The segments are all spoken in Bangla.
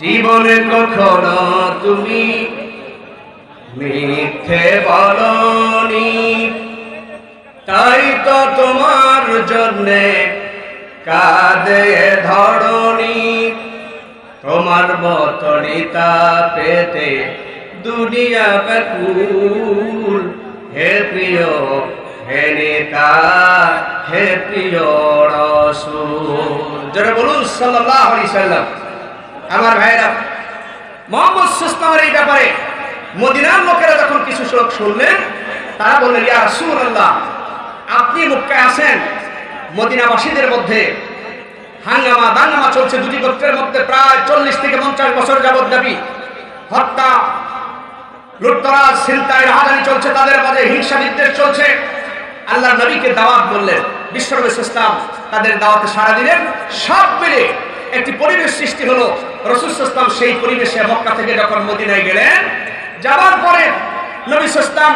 জীবনে কখনো তুমি মিথ্যে বলনি। তাই তো তোমার জন্যে কাঁদে ধরণি তোমার বতরিতা পেতে দুনিয়া ব্যাকুল হে প্রিয়, হে নেতা, হে প্রিয় রসুল। যারা বলুন সাল্লাহ আলি সাল্লাম আমার ভাইরা মোহাম্মদ সুস্তামের এই ব্যাপারে মদিনার লোকেরা যখন কিছু লোক শুনলেন, তারা বললেন, ইয়া রাসূল আল্লাহ আপনি মক্কায় আসেন মদিনাবাসীদের মধ্যে হাঙ্গামা, দাঙ্গামা চলছে, দুটি গোত্রের মধ্যে প্রায় চল্লিশ থেকে পঞ্চাশ বছর যাবৎ ব্যাপী হত্যা, লুটতরাজ চিন্তায় রাহাজানি চলছে, তাদের মাঝে হিংসা বিদ্বেষ চলছে। আল্লাহ নবীকে দাওয়াত বললেন, বিশ্বনবী ইসলাম তাদের দাওয়াতে সাড়া দিলেন। সব মিলে একটি পরিবেশ সৃষ্টি হলো রসুল ইসলাম সেই পরিবেশে মক্কা থেকে যখন মদিনায় গেলেন যাবার পরে নবী ইসলাম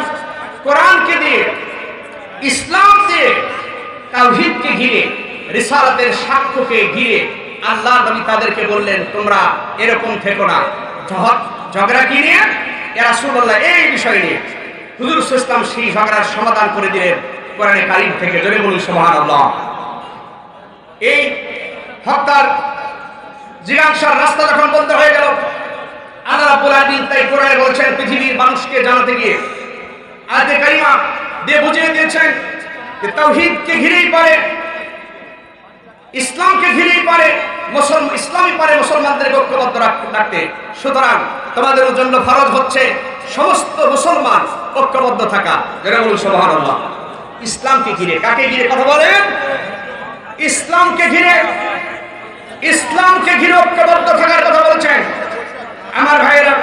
কোরআনকে দিয়ে, ইসলাম দিয়ে, তাওহীদকে ঘিরে, রিসালাতের সাক্ষ্যকে ঘিরে আল্লাহ নবী তাদেরকে বললেন, তোমরা এরকম থেকো না। ঝগড়া কি নিয়ে? রাসূলুল্লাহ এই বিষয় নিয়ে হুজুর ইসলাম সেই ঝগড়ার সমাধান করে দিলেন কোরআনে কারিম থেকে, জোরে বলুন সুবহানাল্লাহ। এই হত্যার জিজ্ঞাসার রাস্তা যখন বন্ধ হয়ে গেল, আল্লাহ আলামিন তাই কোরআনে বলছেন, পৃথিবীর মানুষকে জানাতে গিয়ে। আয়াতে কারিমা দিয়ে বুঝিয়ে দিয়েছেন যে তাওহীদকে ঘিরেই পারে ইসলামকে ঘিরেই পারে মুসলমান ইসলামই পারে মুসলমানদের ঐক্যবদ্ধ রাখ- রাখতে। সুতরাং তোমাদের জন্য ফরজ হচ্ছে সমস্ত মুসলমান ঐক্যবদ্ধ থাকা। যেটা বলুন, সুবহানাল্লাহ। ইসলামকে ঘিরে কাকে ঘিরে? কথা বলেন? ইসলামকে ঘিরে। ইসলামকে ঘিরে ঐক্যবদ্ধ থাকার কথা বলছেন। আমার ভাইয়েরা,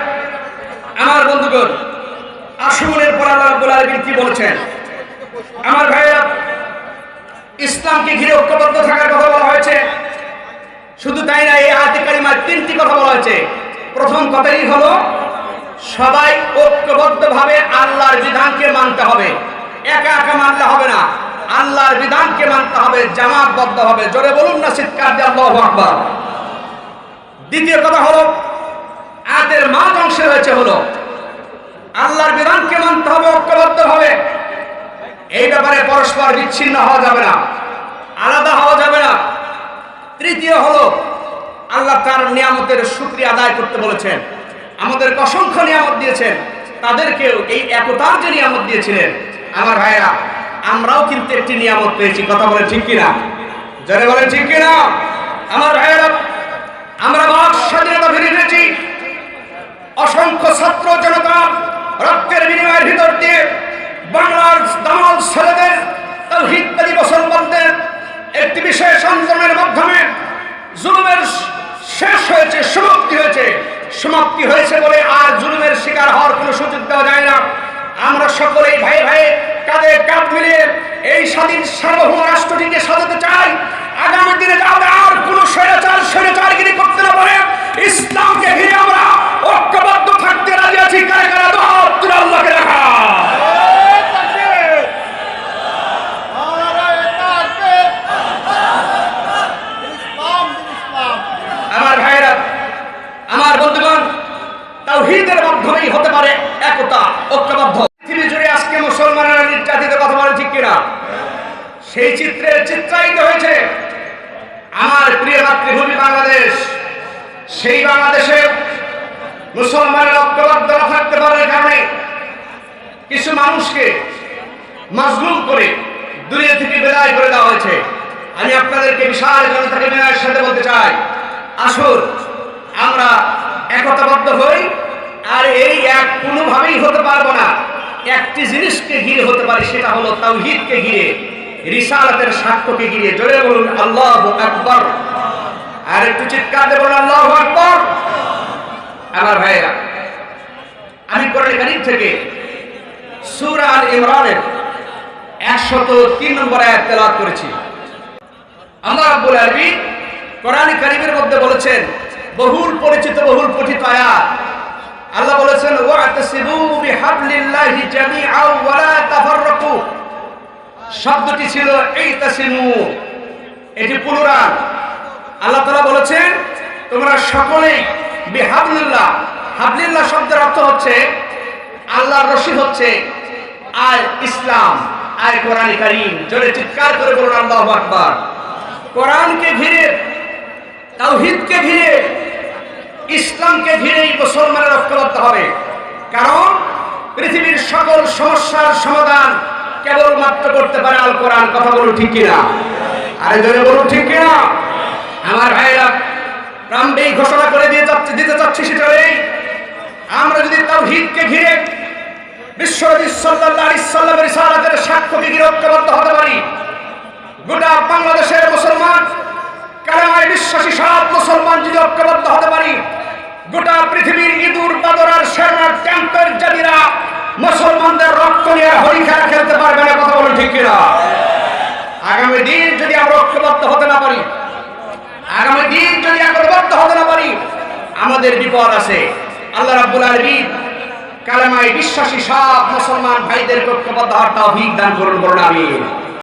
আমার বন্ধুগণ আসুনের পর আল্লাহ কি বলছেন? আমার ভাইয়েরা, ইসলামকে ঘিরে ঐক্যবদ্ধ থাকার কথা বলা হয়েছে। শুধু তাই না, এই আয়াতে কারিমার তিনটি কথা বলা হয়েছে। প্রথম কথাই হলো, সবাই ঐক্যবদ্ধভাবে আল্লাহর বিধানকে মানতে হবে। একা একা মানলে হবে না। আল্লাহর বিধানকে মানতে হবে, জামাতবদ্ধ হবে। জোরে বলুন না দিয়ে আল্লাহু আকবার। দ্বিতীয় কথা হলো আয়াতের মাঝ অংশে হয়েছে হলো, আল্লাহর বিধানকে মানতে হবে, ঐক্যবদ্ধ হবে। এই ব্যাপারে পরস্পর বিচ্ছিন্ন হওয়া যাবে না, আলাদা হওয়া যাবে না। তৃতীয় হলো, আল্লাহ তার নিয়ামতের সুক্রিয়া আদায় করতে বলেছেন। আমাদের অসংখ্য নিয়ামত দিয়েছেন, তাদেরকেও এই একতার যে নিয়ামত দিয়েছিলেন। আমার ভাইয়েরা আমরাও কিন্তু একটি নিয়ামত পেয়েছি। কথা বলে ঠিক কিনা? যারা বলেন ঠিক কিনা? আমার ভাইয়েরা, আমরা বাক স্বাধীনতা ফিরে পেয়েছি অসংখ্য ছাত্র জনতা রক্তের বিনিময়ের ভিতর দিয়ে বাংলার দামাল ছেলেদের তাওহীদবাদী মুসলমানদের একটি বিশেষ আন্দোলনের মাধ্যমে জুলুমের শেষ হয়েছে, সমাপ্তি হয়েছে। সমাপ্তি হয়েছে বলে আর জুলুমের শিকার হওয়ার কোনো সুযোগ দেওয়া যায় না। আমরা সকলেই ভাই ভাই কাঁধে কাঁধ মিলিয়ে এই স্বাধীন সার্বভৌম রাষ্ট্রটিকে সাজাতে চাই। আগামী দিনে যাতে আর কোনো স্বৈরাচার স্বৈরাচারগিরি করতে না পারে ইসলামকে ঘিরে আমরা ঐক্যবদ্ধ থাকতে রাজি আছি কারে কারে দোহাত তুলে আল্লাহকে রাখা আমার ভাইরা আমার বন্ধুগণ তাওহীদের মাধ্যমেই হতে পারে একতা ঐক্যবদ্ধ পৃথিবী জুড়ে আজকে মুসলমানেরা নির্যাতিত কথা বলে ঠিক কিনা সেই চিত্রে চিত্রায়িত হয়েছে। আমার প্রিয় মাতৃভূমি বাংলাদেশ, সেই বাংলাদেশে মুসলমানের ঐক্যবদ্ধ না থাকতে পারার কারণে কিছু মানুষকে মাজলুম করে দুনিয়া থেকে বিদায় করে দেওয়া হয়েছে। আমি আপনাদেরকে বিশাল জনতাকে বিনয়ের সাথে বলতে চাই, আসুন, আমরা একতাবদ্ধ হই, আর এই এক কোনোভাবেই হতে পারব না। একটি জিনিসকে ঘিরে হতে পারে, সেটা হলো তাওহীদকে ঘিরে। রিসালাতের সাক্ষ্যকে গিয়ে জোরে বলুন, আল্লাহ আকবর। আর একটু চিৎকার দেবো আল্লাহ আকবর। আমার ভাইয়েরা, আমি কোরআন কারিম থেকে সূরা আল ইমরানের একশত তিন নম্বর আয়াত তেলাওয়াত করেছি। আল্লাহ রাব্বুল আলামিন কোরআন কারীমের মধ্যে বলেছেন, বহুল পরিচিত, বহুল পঠিত আয়াত। আল্লাহ বলেছেন ওয়াতাসিবু বিহাবলিল্লাহি জামিআও ওয়া লা তাফাররাকু। শব্দটি ছিল এইতাসিমু এটি পুনরান আল্লাহ তাআলা বলেছেন, তোমরা সকলেই বিহাবলিল্লাহ, হাবলিল্লাহ শব্দের অর্থ হচ্ছে, আল্লাহর রশি হচ্ছে আয় ইসলাম আয় কোরআন কারীম। জোরে চিৎকার করে বলুন, আল্লাহু আকবার। কোরআনকে ঘিরে, তাওহীদকে ঘিরে, ইসলামকে ঘিরেই মুসলমানের ঐক্যবদ্ধ হবে। কারণ পৃথিবীর সকল সমস্যার সমাধান কেবলমাত্র করতে পারে আল কোরআন, কথা বলুন ঠিক কিনা? আরে জোরে বলুন ঠিক কিনা? আমার ভাইরা প্রাম্বেই ঘোষণা করে দিয়ে যাচ্ছে, দিতে চাচ্ছি সেটা এই আমরা যদি তাওহীদকে ঘিরে বিশ্বনবী সাল্লাল্লাহু আলাইহি সাল্লামের রিসালাতের সাক্ষ্যকে ঘিরে ঐক্যবদ্ধ হতে পারি, গোটা বাংলাদেশের মুসলমান কারামায় বিশ্বাসী সব মুসলমান যদি ঐক্যবদ্ধ হতে পারি, গোটা পৃথিবীর ইঁদুর, বাদরার সেনার ক্যাম্পের জাতিরা মুসলমানদের রক্ত নিয়ে হরি খেলা খেলতে পারবে না, কথা বলুন ঠিক কিনা? আগামী দিন যদি আমরা ঐক্যবদ্ধ হতে না পারি, আগামী দিন যদি একত্রবদ্ধ হতে না পারি, আমাদের বিপদ আছে। আল্লাহ রাব্বুল আলামিন কালেমায় বিশ্বাসী সব মুসলমান ভাইদের ঐক্যবদ্ধ হওয়ার তৌফিক দান করুন বলুন, আমিন।